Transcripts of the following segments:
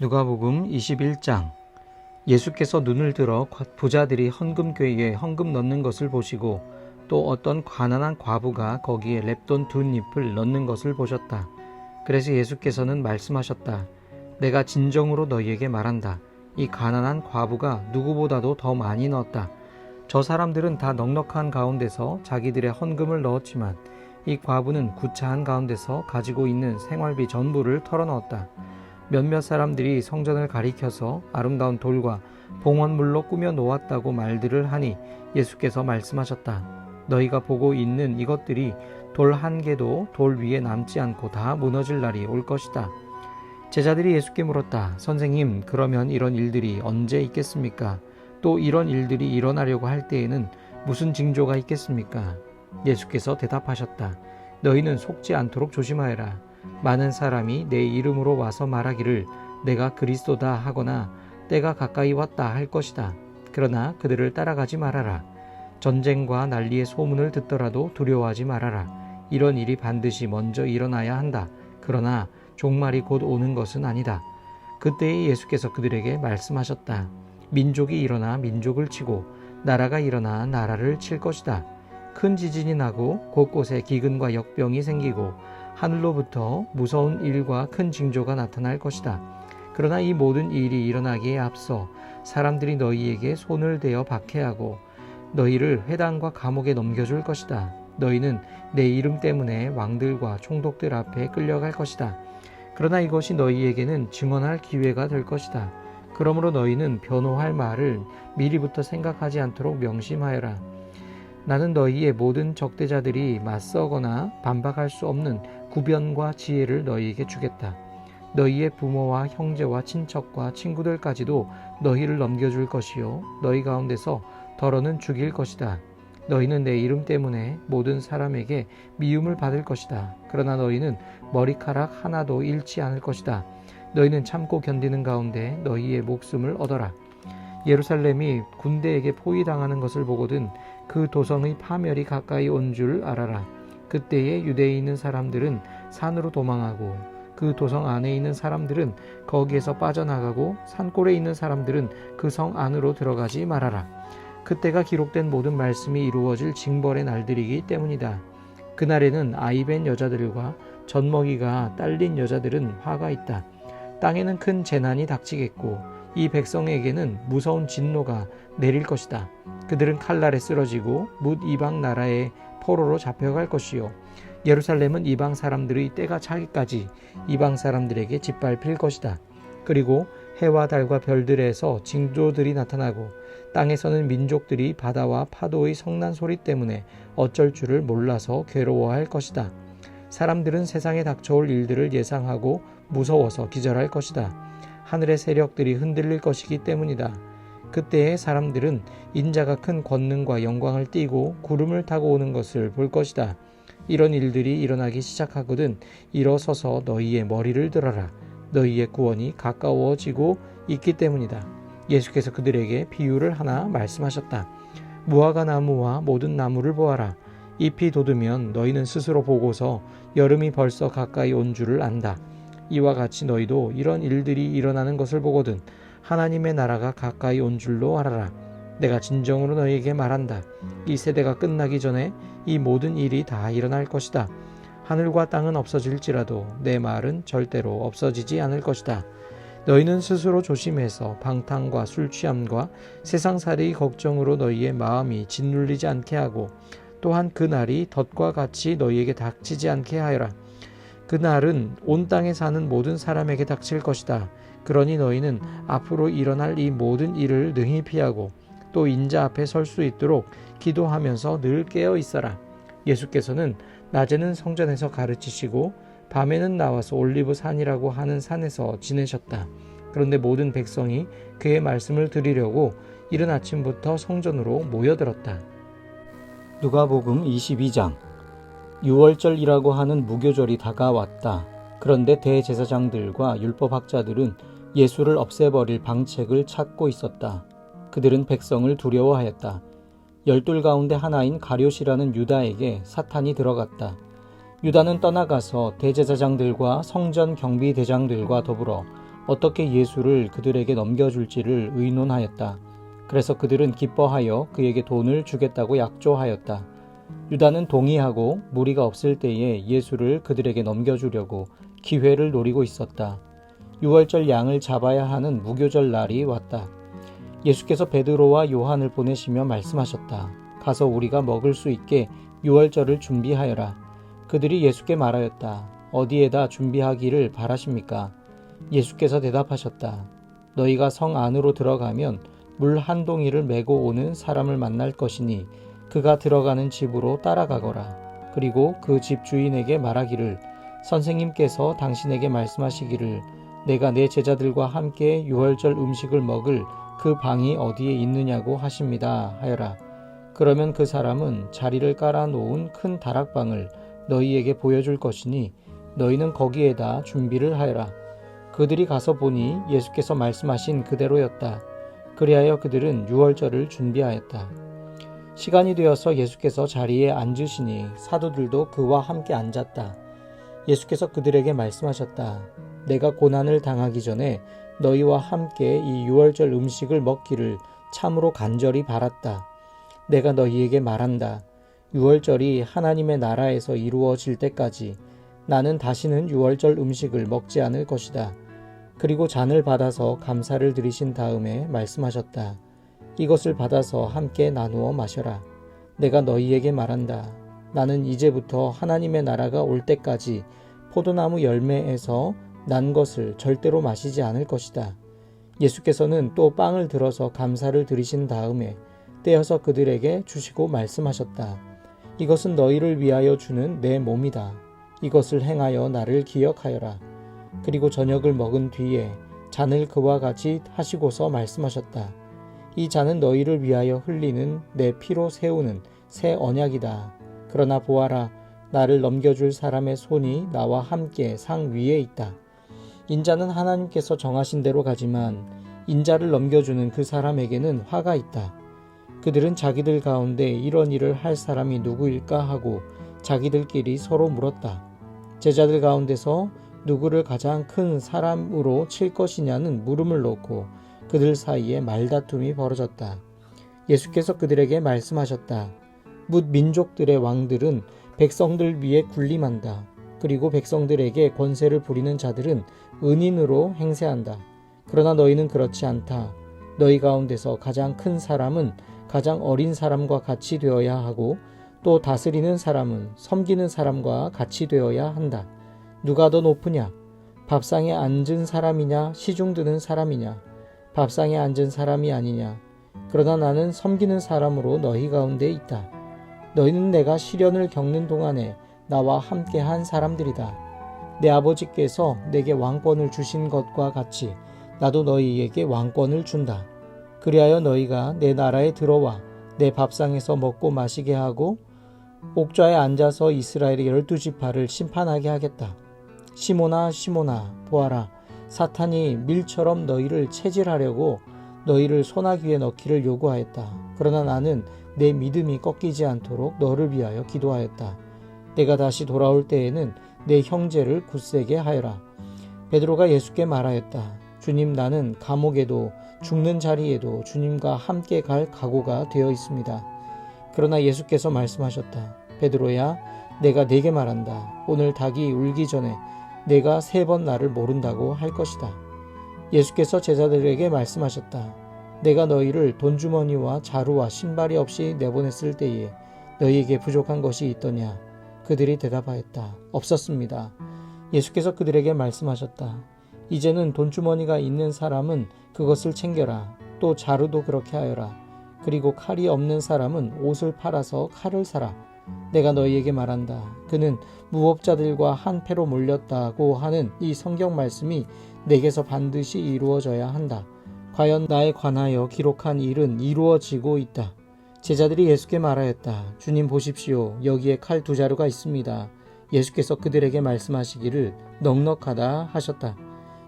누가복음 21장 예수께서 눈을 들어 부자들이 헌금궤에 헌금 넣는 것을 보시고 또 어떤 가난한 과부가 거기에 랩돈 두 잎을 넣는 것을 보셨다. 그래서 예수께서는 말씀하셨다. 내가 진정으로 너희에게 말한다. 이 가난한 과부가 누구보다도 더 많이 넣었다. 저 사람들은 다 넉넉한 가운데서 자기들의 헌금을 넣었지만 이 과부는 구차한 가운데서 가지고 있는 생활비 전부를 털어넣었다. 몇몇 사람들이 성전을 가리켜서 아름다운 돌과 봉헌물로 꾸며 놓았다고 말들을 하니 예수께서 말씀하셨다. 너희가 보고 있는 이것들이 돌 한 개도 돌 위에 남지 않고 다 무너질 날이 올 것이다. 제자들이 예수께 물었다. 선생님, 그러면 이런 일들이 언제 있겠습니까? 또 이런 일들이 일어나려고 할 때에는 무슨 징조가 있겠습니까? 예수께서 대답하셨다. 너희는 속지 않도록 조심하여라. 많은 사람이 내 이름으로 와서 말하기를 내가 그리스도다 하거나 때가 가까이 왔다 할 것이다. 그러나 그들을 따라가지 말아라. 전쟁과 난리의 소문을 듣더라도 두려워하지 말아라. 이런 일이 반드시 먼저 일어나야 한다. 그러나 종말이 곧 오는 것은 아니다. 그때에 예수께서 그들에게 말씀하셨다. 민족이 일어나 민족을 치고 나라가 일어나 나라를 칠 것이다. 큰 지진이 나고 곳곳에 기근과 역병이 생기고 하늘로부터 무서운 일과 큰 징조가 나타날 것이다. 그러나 이 모든 일이 일어나기에 앞서 사람들이 너희에게 손을 대어 박해하고 너희를 회당과 감옥에 넘겨줄 것이다. 너희는 내 이름 때문에 왕들과 총독들 앞에 끌려갈 것이다. 그러나 이것이 너희에게는 증언할 기회가 될 것이다. 그러므로 너희는 변호할 말을 미리부터 생각하지 않도록 명심하여라. 나는 너희의 모든 적대자들이 맞서거나 반박할 수 없는 구변과 지혜를 너희에게 주겠다. 너희의 부모와 형제와 친척과 친구들까지도 너희를 넘겨줄 것이요. 너희 가운데서 더러는 죽일 것이다. 너희는 내 이름 때문에 모든 사람에게 미움을 받을 것이다. 그러나 너희는 머리카락 하나도 잃지 않을 것이다. 너희는 참고 견디는 가운데 너희의 목숨을 얻어라. 예루살렘이 군대에게 포위당하는 것을 보거든 그 도성의 파멸이 가까이 온 줄 알아라. 그때에 유대에 있는 사람들은 산으로 도망하고 그 도성 안에 있는 사람들은 거기에서 빠져나가고 산골에 있는 사람들은 그 성 안으로 들어가지 말아라. 그때가 기록된 모든 말씀이 이루어질 징벌의 날들이기 때문이다. 그날에는 아이벤 여자들과 젖먹이가 딸린 여자들은 화가 있다. 땅에는 큰 재난이 닥치겠고 이 백성에게는 무서운 진노가 내릴 것이다. 그들은 칼날에 쓰러지고 뭇 이방 나라의 포로로 잡혀갈 것이요. 예루살렘은 이방 사람들의 때가 차기까지 이방 사람들에게 짓밟힐 것이다. 그리고 해와 달과 별들에서 징조들이 나타나고 땅에서는 민족들이 바다와 파도의 성난 소리 때문에 어쩔 줄을 몰라서 괴로워할 것이다. 사람들은 세상에 닥쳐올 일들을 예상하고 무서워서 기절할 것이다. 하늘의 세력들이 흔들릴 것이기 때문이다. 그때에 사람들은 인자가 큰 권능과 영광을 띠고 구름을 타고 오는 것을 볼 것이다. 이런 일들이 일어나기 시작하거든 일어서서 너희의 머리를 들어라. 너희의 구원이 가까워지고 있기 때문이다. 예수께서 그들에게 비유를 하나 말씀하셨다. 무화과 나무와 모든 나무를 보아라. 잎이 돋으면 너희는 스스로 보고서 여름이 벌써 가까이 온 줄을 안다. 이와 같이 너희도 이런 일들이 일어나는 것을 보거든 하나님의 나라가 가까이 온 줄로 알아라. 내가 진정으로 너희에게 말한다. 이 세대가 끝나기 전에 이 모든 일이 다 일어날 것이다. 하늘과 땅은 없어질지라도 내 말은 절대로 없어지지 않을 것이다. 너희는 스스로 조심해서 방탕과 술 취함과 세상살이의 걱정으로 너희의 마음이 짓눌리지 않게 하고 또한 그 날이 덫과 같이 너희에게 닥치지 않게 하여라. 그 날은 온 땅에 사는 모든 사람에게 닥칠 것이다. 그러니 너희는 앞으로 일어날 이 모든 일을 능히 피하고 또 인자 앞에 설 수 있도록 기도하면서 늘 깨어 있어라. 예수께서는 낮에는 성전에서 가르치시고 밤에는 나와서 올리브 산이라고 하는 산에서 지내셨다. 그런데 모든 백성이 그의 말씀을 들으려고 이른 아침부터 성전으로 모여들었다. 누가복음 22장 6월절이라고 하는 무교절이 다가왔다. 그런데 대제사장들과 율법학자들은 예수를 없애버릴 방책을 찾고 있었다. 그들은 백성을 두려워하였다. 열둘 가운데 하나인 가룟이라는 유다에게 사탄이 들어갔다. 유다는 떠나가서 대제사장들과 성전 경비대장들과 더불어 어떻게 예수를 그들에게 넘겨줄지를 의논하였다. 그래서 그들은 기뻐하여 그에게 돈을 주겠다고 약조하였다. 유다는 동의하고 무리가 없을 때에 예수를 그들에게 넘겨주려고 기회를 노리고 있었다. 유월절 양을 잡아야 하는 무교절 날이 왔다. 예수께서 베드로와 요한을 보내시며 말씀하셨다. 가서 우리가 먹을 수 있게 유월절을 준비하여라. 그들이 예수께 말하였다. 어디에다 준비하기를 바라십니까? 예수께서 대답하셨다. 너희가 성 안으로 들어가면 물 한 동이를 메고 오는 사람을 만날 것이니 그가 들어가는 집으로 따라가거라. 그리고 그 집 주인에게 말하기를 선생님께서 당신에게 말씀하시기를 내가 내 제자들과 함께 유월절 음식을 먹을 그 방이 어디에 있느냐고 하십니다 하여라. 그러면 그 사람은 자리를 깔아 놓은 큰 다락방을 너희에게 보여줄 것이니 너희는 거기에다 준비를 하여라. 그들이 가서 보니 예수께서 말씀하신 그대로였다. 그리하여 그들은 유월절을 준비하였다. 시간이 되어서 예수께서 자리에 앉으시니 사도들도 그와 함께 앉았다. 예수께서 그들에게 말씀하셨다. 내가 고난을 당하기 전에 너희와 함께 이 유월절 음식을 먹기를 참으로 간절히 바랐다. 내가 너희에게 말한다. 유월절이 하나님의 나라에서 이루어질 때까지 나는 다시는 유월절 음식을 먹지 않을 것이다. 그리고 잔을 받아서 감사를 드리신 다음에 말씀하셨다. 이것을 받아서 함께 나누어 마셔라. 내가 너희에게 말한다. 나는 이제부터 하나님의 나라가 올 때까지 포도나무 열매에서 난 것을 절대로 마시지 않을 것이다. 예수께서는 또 빵을 들어서 감사를 드리신 다음에 떼어서 그들에게 주시고 말씀하셨다. 이것은 너희를 위하여 주는 내 몸이다. 이것을 행하여 나를 기억하여라. 그리고 저녁을 먹은 뒤에 잔을 그와 같이 하시고서 말씀하셨다. 이 잔은 너희를 위하여 흘리는 내 피로 세우는 새 언약이다. 그러나 보아라, 나를 넘겨줄 사람의 손이 나와 함께 상 위에 있다. 인자는 하나님께서 정하신 대로 가지만 인자를 넘겨주는 그 사람에게는 화가 있다. 그들은 자기들 가운데 이런 일을 할 사람이 누구일까 하고 자기들끼리 서로 물었다. 제자들 가운데서 누구를 가장 큰 사람으로 칠 것이냐는 물음을 놓고 그들 사이에 말다툼이 벌어졌다. 예수께서 그들에게 말씀하셨다. 뭇 민족들의 왕들은 백성들 위에 군림한다. 그리고 백성들에게 권세를 부리는 자들은 은인으로 행세한다. 그러나 너희는 그렇지 않다. 너희 가운데서 가장 큰 사람은 가장 어린 사람과 같이 되어야 하고 또 다스리는 사람은 섬기는 사람과 같이 되어야 한다. 누가 더 높으냐? 밥상에 앉은 사람이냐? 시중 드는 사람이냐? 밥상에 앉은 사람이 아니냐? 그러나 나는 섬기는 사람으로 너희 가운데 있다. 너희는 내가 시련을 겪는 동안에 나와 함께 한 사람들이다. 내 아버지께서 내게 왕권을 주신 것과 같이 나도 너희에게 왕권을 준다. 그리하여 너희가 내 나라에 들어와 내 밥상에서 먹고 마시게 하고 옥좌에 앉아서 이스라엘의 열두 지파를 심판하게 하겠다. 시모나 시모나 보아라 사탄이 밀처럼 너희를 체질하려고 너희를 소나귀에 넣기를 요구하였다. 그러나 나는 내 믿음이 꺾이지 않도록 너를 위하여 기도하였다. 내가 다시 돌아올 때에는 내 형제를 굳세게 하여라. 베드로가 예수께 말하였다. 주님 나는 감옥에도 죽는 자리에도 주님과 함께 갈 각오가 되어 있습니다. 그러나 예수께서 말씀하셨다. 베드로야 내가 네게 말한다. 오늘 닭이 울기 전에 내가 세 번 나를 모른다고 할 것이다. 예수께서 제자들에게 말씀하셨다. 내가 너희를 돈주머니와 자루와 신발이 없이 내보냈을 때에 너희에게 부족한 것이 있더냐? 그들이 대답하였다. 없었습니다. 예수께서 그들에게 말씀하셨다. 이제는 돈주머니가 있는 사람은 그것을 챙겨라. 또 자루도 그렇게 하여라. 그리고 칼이 없는 사람은 옷을 팔아서 칼을 사라. 내가 너희에게 말한다. 그는 무법자들과 한패로 몰렸다고 하는 이 성경 말씀이 내게서 반드시 이루어져야 한다. 과연 나에 관하여 기록한 일은 이루어지고 있다. 제자들이 예수께 말하였다. 주님 보십시오. 여기에 칼 두 자루가 있습니다. 예수께서 그들에게 말씀하시기를 넉넉하다 하셨다.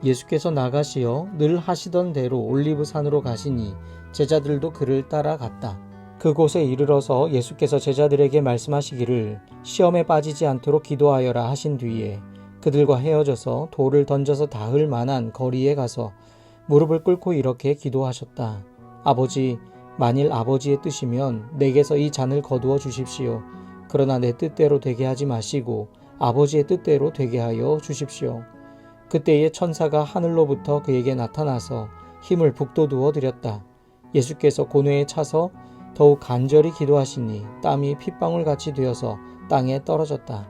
예수께서 나가시어 늘 하시던 대로 올리브 산으로 가시니 제자들도 그를 따라갔다. 그곳에 이르러서 예수께서 제자들에게 말씀하시기를 시험에 빠지지 않도록 기도하여라 하신 뒤에 그들과 헤어져서 돌을 던져서 닿을 만한 거리에 가서 무릎을 꿇고 이렇게 기도하셨다. 아버지, 만일 아버지의 뜻이면 내게서 이 잔을 거두어 주십시오. 그러나 내 뜻대로 되게 하지 마시고 아버지의 뜻대로 되게 하여 주십시오. 그때에 천사가 하늘로부터 그에게 나타나서 힘을 북돋우어 드렸다. 예수께서 고뇌에 차서 더욱 간절히 기도하시니 땀이 핏방울 같이 되어서 땅에 떨어졌다.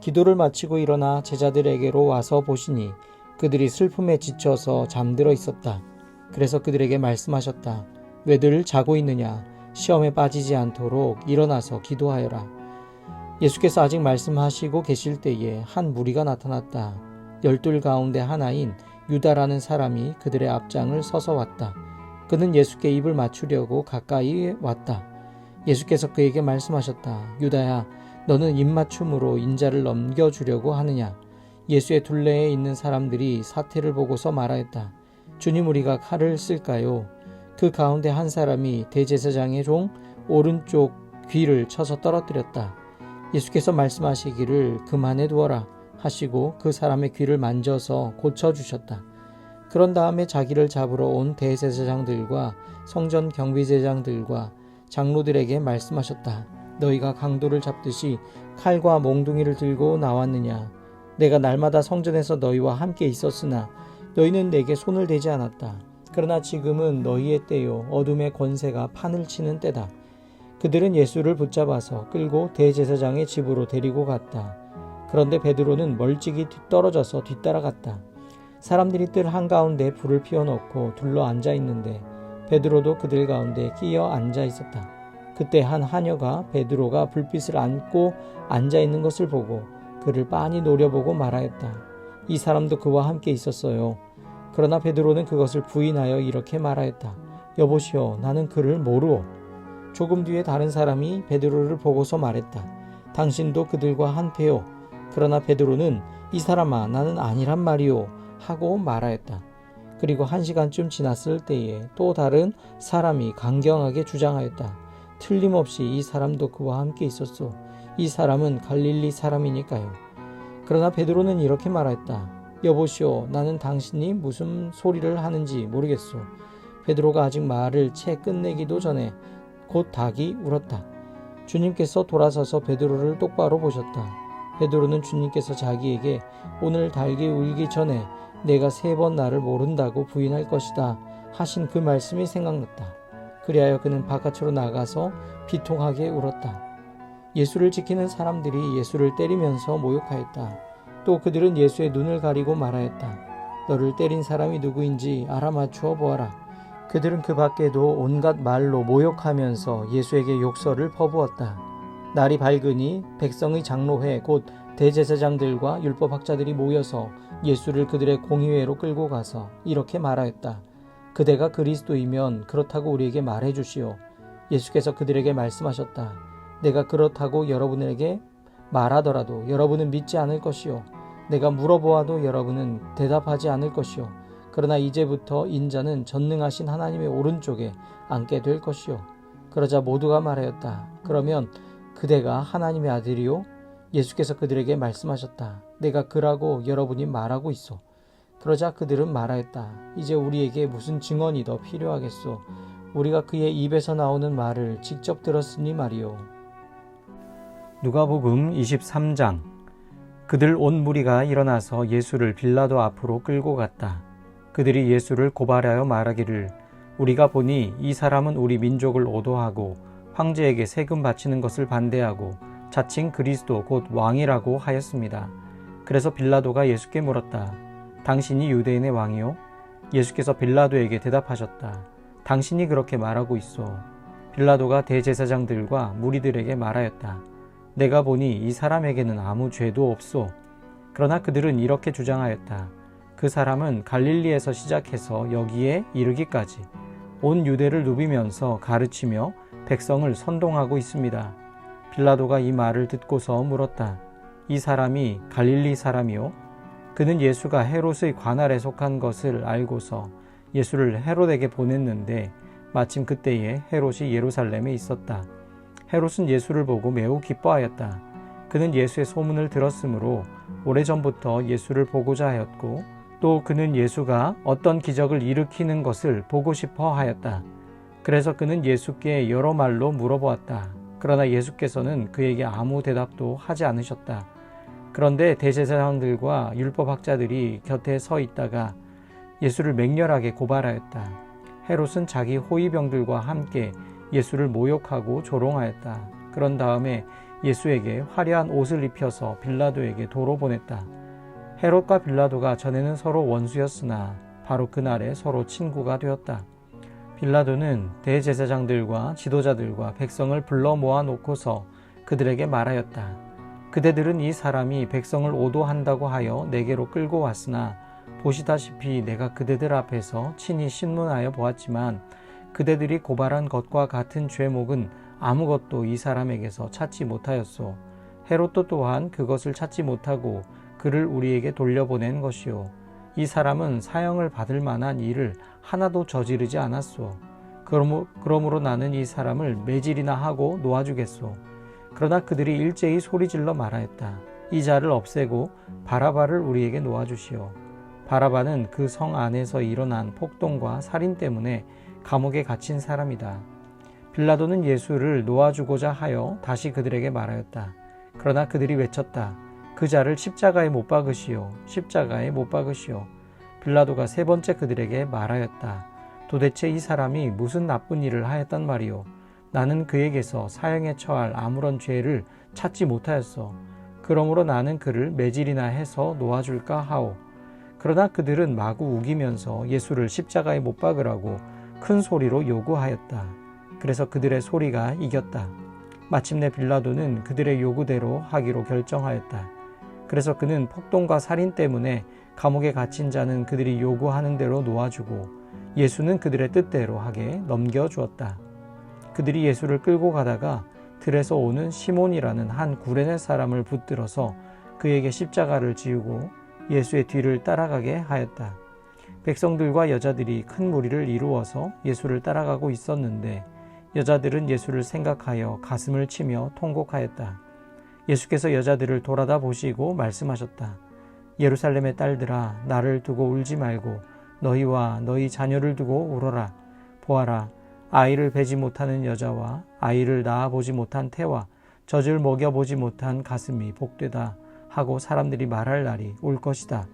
기도를 마치고 일어나 제자들에게로 와서 보시니 그들이 슬픔에 지쳐서 잠들어 있었다. 그래서 그들에게 말씀하셨다. 왜들 자고 있느냐? 시험에 빠지지 않도록 일어나서 기도하여라. 예수께서 아직 말씀하시고 계실 때에 한 무리가 나타났다. 열둘 가운데 하나인 유다라는 사람이 그들의 앞장을 서서 왔다. 그는 예수께 입을 맞추려고 가까이 왔다. 예수께서 그에게 말씀하셨다. 유다야, 너는 입맞춤으로 인자를 넘겨주려고 하느냐? 예수의 둘레에 있는 사람들이 사태를 보고서 말하였다. 주님 우리가 칼을 쓸까요? 그 가운데 한 사람이 대제사장의 종 오른쪽 귀를 쳐서 떨어뜨렸다. 예수께서 말씀하시기를 그만해 두어라 하시고 그 사람의 귀를 만져서 고쳐주셨다. 그런 다음에 자기를 잡으러 온 대제사장들과 성전 경비제장들과 장로들에게 말씀하셨다. 너희가 강도를 잡듯이 칼과 몽둥이를 들고 나왔느냐? 내가 날마다 성전에서 너희와 함께 있었으나 너희는 내게 손을 대지 않았다. 그러나 지금은 너희의 때요 어둠의 권세가 판을 치는 때다. 그들은 예수를 붙잡아서 끌고 대제사장의 집으로 데리고 갔다. 그런데 베드로는 멀찍이 뒤떨어져서 뒤따라갔다. 사람들이 뜰 한가운데 불을 피워놓고 둘러 앉아 있는데 베드로도 그들 가운데 끼어 앉아 있었다. 그때 한 하녀가 베드로가 불빛을 안고 앉아 있는 것을 보고 그를 빤히 노려보고 말하였다. 이 사람도 그와 함께 있었어요. 그러나 베드로는 그것을 부인하여 이렇게 말하였다. 여보시오, 나는 그를 모르오. 조금 뒤에 다른 사람이 베드로를 보고서 말했다. 당신도 그들과 한패요. 그러나 베드로는 이 사람아, 나는 아니란 말이오. 하고 말하였다. 그리고 한 시간쯤 지났을 때에 또 다른 사람이 강경하게 주장하였다. 틀림없이 이 사람도 그와 함께 있었소. 이 사람은 갈릴리 사람이니까요. 그러나 베드로는 이렇게 말했다. 여보시오, 나는 당신이 무슨 소리를 하는지 모르겠소. 베드로가 아직 말을 채 끝내기도 전에 곧 닭이 울었다. 주님께서 돌아서서 베드로를 똑바로 보셨다. 베드로는 주님께서 자기에게 오늘 닭이 울기 전에 내가 세 번 나를 모른다고 부인할 것이다 하신 그 말씀이 생각났다. 그리하여 그는 바깥으로 나가서 비통하게 울었다. 예수를 지키는 사람들이 예수를 때리면서 모욕하였다. 또 그들은 예수의 눈을 가리고 말하였다. 너를 때린 사람이 누구인지 알아맞추어 보아라. 그들은 그 밖에도 온갖 말로 모욕하면서 예수에게 욕설을 퍼부었다. 날이 밝으니 백성의 장로회 곧 대제사장들과 율법학자들이 모여서 예수를 그들의 공의회로 끌고 가서 이렇게 말하였다. 그대가 그리스도이면 그렇다고 우리에게 말해 주시오. 예수께서 그들에게 말씀하셨다. 내가 그렇다고 여러분에게 말하더라도 여러분은 믿지 않을 것이요. 내가 물어보아도 여러분은 대답하지 않을 것이요. 그러나 이제부터 인자는 전능하신 하나님의 오른쪽에 앉게 될 것이요. 그러자 모두가 말하였다. 그러면 그대가 하나님의 아들이요? 예수께서 그들에게 말씀하셨다. 내가 그라고 여러분이 말하고 있어. 그러자 그들은 말하였다. 이제 우리에게 무슨 증언이 더 필요하겠소? 우리가 그의 입에서 나오는 말을 직접 들었으니 말이요. 누가복음 23장 그들 온 무리가 일어나서 예수를 빌라도 앞으로 끌고 갔다. 그들이 예수를 고발하여 말하기를 우리가 보니 이 사람은 우리 민족을 오도하고 황제에게 세금 바치는 것을 반대하고 자칭 그리스도 곧 왕이라고 하였습니다. 그래서 빌라도가 예수께 물었다. 당신이 유대인의 왕이요? 예수께서 빌라도에게 대답하셨다. 당신이 그렇게 말하고 있어. 빌라도가 대제사장들과 무리들에게 말하였다. 내가 보니 이 사람에게는 아무 죄도 없소. 그러나 그들은 이렇게 주장하였다. 그 사람은 갈릴리에서 시작해서 여기에 이르기까지 온 유대를 누비면서 가르치며 백성을 선동하고 있습니다. 빌라도가 이 말을 듣고서 물었다. 이 사람이 갈릴리 사람이요? 그는 예수가 헤롯의 관할에 속한 것을 알고서 예수를 헤롯에게 보냈는데 마침 그때에 헤롯이 예루살렘에 있었다. 헤롯은 예수를 보고 매우 기뻐하였다. 그는 예수의 소문을 들었으므로 오래전부터 예수를 보고자 하였고 또 그는 예수가 어떤 기적을 일으키는 것을 보고 싶어 하였다. 그래서 그는 예수께 여러 말로 물어보았다. 그러나 예수께서는 그에게 아무 대답도 하지 않으셨다. 그런데 대제사장들과 율법학자들이 곁에 서 있다가 예수를 맹렬하게 고발하였다. 헤롯은 자기 호위병들과 함께 예수를 모욕하고 조롱하였다. 그런 다음에 예수에게 화려한 옷을 입혀서 빌라도에게 도로 보냈다. 헤롯과 빌라도가 전에는 서로 원수였으나 바로 그날에 서로 친구가 되었다. 빌라도는 대제사장들과 지도자들과 백성을 불러 모아 놓고서 그들에게 말하였다. 그대들은 이 사람이 백성을 오도한다고 하여 내게로 끌고 왔으나 보시다시피 내가 그대들 앞에서 친히 신문하여 보았지만 그대들이 고발한 것과 같은 죄목은 아무것도 이 사람에게서 찾지 못하였소. 헤롯도 또한 그것을 찾지 못하고 그를 우리에게 돌려보낸 것이요. 이 사람은 사형을 받을 만한 일을 하나도 저지르지 않았소. 그러므로 나는 이 사람을 매질이나 하고 놓아주겠소. 그러나 그들이 일제히 소리질러 말하였다. 이 자를 없애고 바라바를 우리에게 놓아주시오. 바라바는 그 성 안에서 일어난 폭동과 살인 때문에 감옥에 갇힌 사람이다. 빌라도는 예수를 놓아주고자 하여 다시 그들에게 말하였다. 그러나 그들이 외쳤다. 그 자를 십자가에 못 박으시오. 십자가에 못 박으시오. 빌라도가 세 번째 그들에게 말하였다. 도대체 이 사람이 무슨 나쁜 일을 하였단 말이오. 나는 그에게서 사형에 처할 아무런 죄를 찾지 못하였어. 그러므로 나는 그를 매질이나 해서 놓아줄까 하오. 그러나 그들은 마구 우기면서 예수를 십자가에 못 박으라고 큰 소리로 요구하였다. 그래서 그들의 소리가 이겼다. 마침내 빌라도는 그들의 요구대로 하기로 결정하였다. 그래서 그는 폭동과 살인 때문에 감옥에 갇힌 자는 그들이 요구하는 대로 놓아주고 예수는 그들의 뜻대로 하게 넘겨주었다. 그들이 예수를 끌고 가다가 들에서 오는 시몬이라는 한 구레네 사람을 붙들어서 그에게 십자가를 지우고 예수의 뒤를 따라가게 하였다. 백성들과 여자들이 큰 무리를 이루어서 예수를 따라가고 있었는데 여자들은 예수를 생각하여 가슴을 치며 통곡하였다. 예수께서 여자들을 돌아다 보시고 말씀하셨다. 예루살렘의 딸들아, 나를 두고 울지 말고 너희와 너희 자녀를 두고 울어라. 보아라, 아이를 베지 못하는 여자와 아이를 낳아보지 못한 태와 젖을 먹여보지 못한 가슴이 복되다 하고 사람들이 말할 날이 올 것이다.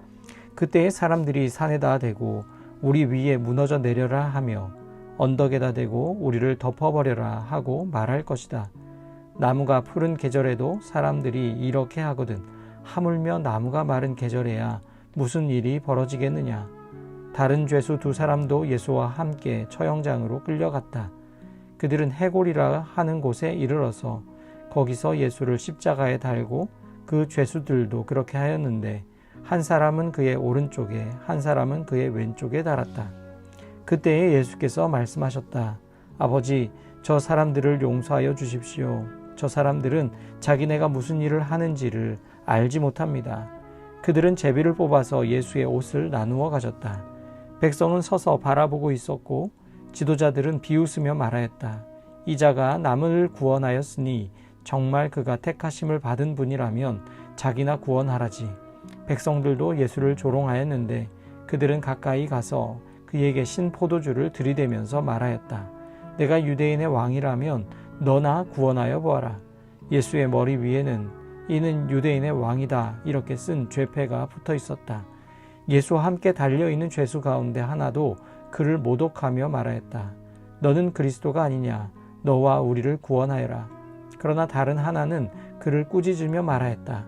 그때에 사람들이 산에다 대고 우리 위에 무너져 내려라 하며 언덕에다 대고 우리를 덮어버려라 하고 말할 것이다. 나무가 푸른 계절에도 사람들이 이렇게 하거든 하물며 나무가 마른 계절에야 무슨 일이 벌어지겠느냐. 다른 죄수 두 사람도 예수와 함께 처형장으로 끌려갔다. 그들은 해골이라 하는 곳에 이르러서 거기서 예수를 십자가에 달고 그 죄수들도 그렇게 하였는데 한 사람은 그의 오른쪽에 한 사람은 그의 왼쪽에 달았다. 그때에 예수께서 말씀하셨다. 아버지, 저 사람들을 용서하여 주십시오. 저 사람들은 자기네가 무슨 일을 하는지를 알지 못합니다. 그들은 제비를 뽑아서 예수의 옷을 나누어 가졌다. 백성은 서서 바라보고 있었고 지도자들은 비웃으며 말하였다. 이자가 남을 구원하였으니 정말 그가 택하심을 받은 분이라면 자기나 구원하라지. 백성들도 예수를 조롱하였는데 그들은 가까이 가서 그에게 신 포도주를 들이대면서 말하였다. 내가 유대인의 왕이라면 너나 구원하여 보아라. 예수의 머리 위에는 이는 유대인의 왕이다 이렇게 쓴 죄패가 붙어 있었다. 예수와 함께 달려 있는 죄수 가운데 하나도 그를 모독하며 말하였다. 너는 그리스도가 아니냐? 너와 우리를 구원하여라. 그러나 다른 하나는 그를 꾸짖으며 말하였다.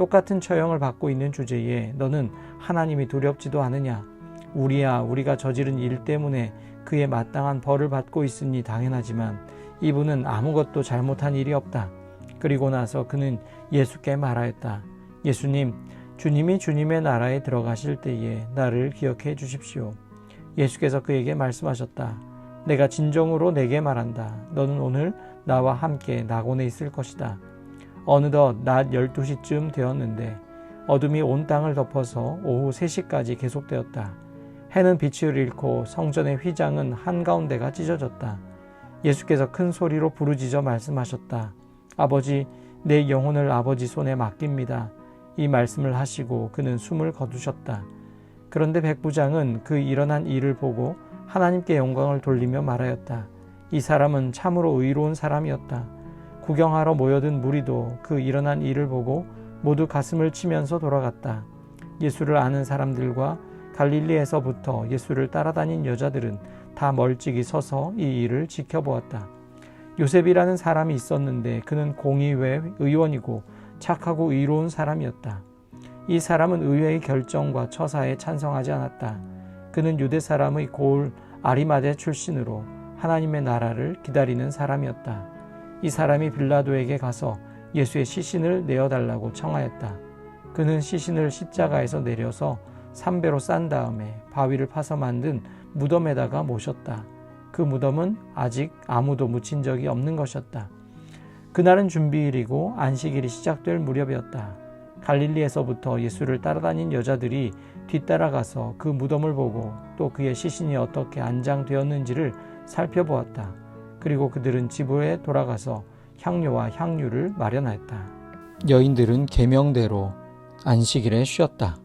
똑같은 처형을 받고 있는 주제에 너는 하나님이 두렵지도 않으냐? 우리야 우리가 저지른 일 때문에 그의 마땅한 벌을 받고 있으니 당연하지만 이분은 아무것도 잘못한 일이 없다. 그리고 나서 그는 예수께 말하였다. 예수님, 주님이 주님의 나라에 들어가실 때에 나를 기억해 주십시오. 예수께서 그에게 말씀하셨다. 내가 진정으로 내게 말한다. 너는 오늘 나와 함께 낙원에 있을 것이다. 어느덧 낮 12시쯤 되었는데 어둠이 온 땅을 덮어서 오후 3시까지 계속되었다. 해는 빛을 잃고 성전의 휘장은 한가운데가 찢어졌다. 예수께서 큰 소리로 부르짖어 말씀하셨다. 아버지, 내 영혼을 아버지 손에 맡깁니다. 이 말씀을 하시고 그는 숨을 거두셨다. 그런데 백부장은 그 일어난 일을 보고 하나님께 영광을 돌리며 말하였다. 이 사람은 참으로 의로운 사람이었다. 구경하러 모여든 무리도 그 일어난 일을 보고 모두 가슴을 치면서 돌아갔다. 예수를 아는 사람들과 갈릴리에서부터 예수를 따라다닌 여자들은 다 멀찍이 서서 이 일을 지켜보았다. 요셉이라는 사람이 있었는데 그는 공의회 의원이고 착하고 의로운 사람이었다. 이 사람은 의회의 결정과 처사에 찬성하지 않았다. 그는 유대 사람의 고을 아리마대 출신으로 하나님의 나라를 기다리는 사람이었다. 이 사람이 빌라도에게 가서 예수의 시신을 내어달라고 청하였다. 그는 시신을 십자가에서 내려서 삼배로 싼 다음에 바위를 파서 만든 무덤에다가 모셨다. 그 무덤은 아직 아무도 묻힌 적이 없는 것이었다. 그날은 준비일이고 안식일이 시작될 무렵이었다. 갈릴리에서부터 예수를 따라다닌 여자들이 뒤따라가서 그 무덤을 보고 또 그의 시신이 어떻게 안장되었는지를 살펴보았다. 그리고 그들은 집에 돌아가서 향료와 향유를 마련하였다. 여인들은 계명대로 안식일에 쉬었다.